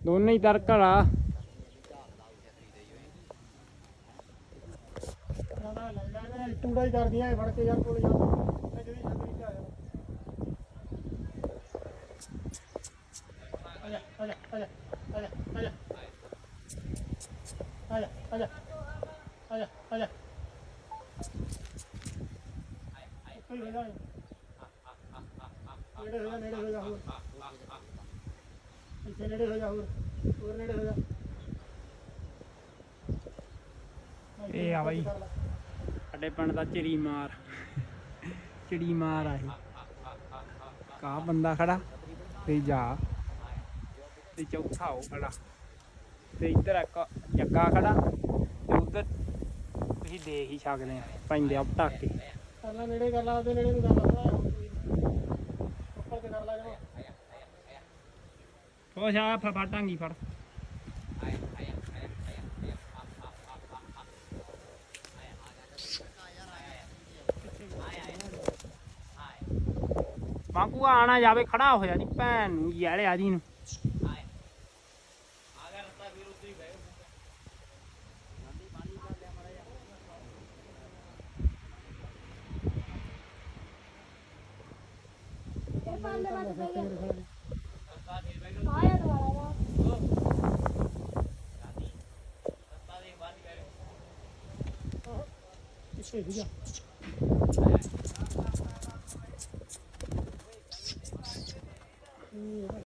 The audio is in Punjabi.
ਦੋਨੇ ਹੀ ਤਰਕੜਾ ਟੂੜਾ ਹੀ ਕਰਦੀਆਂ ਇਹ ਫੜ ਕੇ ਯਾਰ ਕੋਲ ਜਾਂਦਾ ਮੈਂ ਜਿਹੜੀ ਛਤਰੀ ਤੇ ਆਇਆ ਆਜਾ ਆਜਾ ਆਜਾ ਆਜਾ ਆਜਾ ਆਜਾ ਆਜਾ ਆਜਾ ਆਜਾ ਕੋਈ ਹੋ ਜਾ ਨੇੜੇ ਹੋ ਜਾ ਨੇੜੇ ਹੋ ਜਾ ਹੋਰ ਇੱਥੇ ਨੇੜੇ ਹੋ ਜਾ ਹੋਰ ਹੋਰ ਨੇੜੇ ਹੋ ਜਾ। ਇਹ ਆ ਬਾਈ। ਸਾਡੇ ਪਿੰਡ ਦਾ ਚਿੜੀ ਮਾਰ। ਚਿੜੀ ਮਾਰ ਆ ਇਹ। ਕਾ ਬੰਦਾ ਖੜਾ ਤੇ ਜਾ। ਤੇ ਚੌਥਾ ਉਹ ਖੜਾ। ਤੇ ਇੱਧਰ ਇੱਕ ਜੱਗਾ ਖੜਾ ਤੇ ਉਧਰ ਤੁਸੀਂ ਦੇਖ ਹੀ ਸਕਦੇ ਆ। ਪੈਂਦੇ ਆ ਪਟਾਕੇ। ਕਰਨਾ ਨੇੜੇ ਕਰ ਲਾ ਉਹਦੇ ਨੇੜੇ ਨੂੰ ਕਰ ਲਾ ਉੱਪਰ ਤੇ ਕਰ ਲਾ ਜਣਾ ਖੁਸ਼ ਆ ਫਫਾ ਟਾਂਗੀ ਫੜ ਮਾਂਗੂ ਆਣਾ ਜਾਵੇ ਖੜਾ ਹੋਇਆ ਜੀ ਭੈਣ ਨੂੰ ਯਾਲਿਆ ਜੀ ਨੂੰ ਆਇਆ Hey, we got.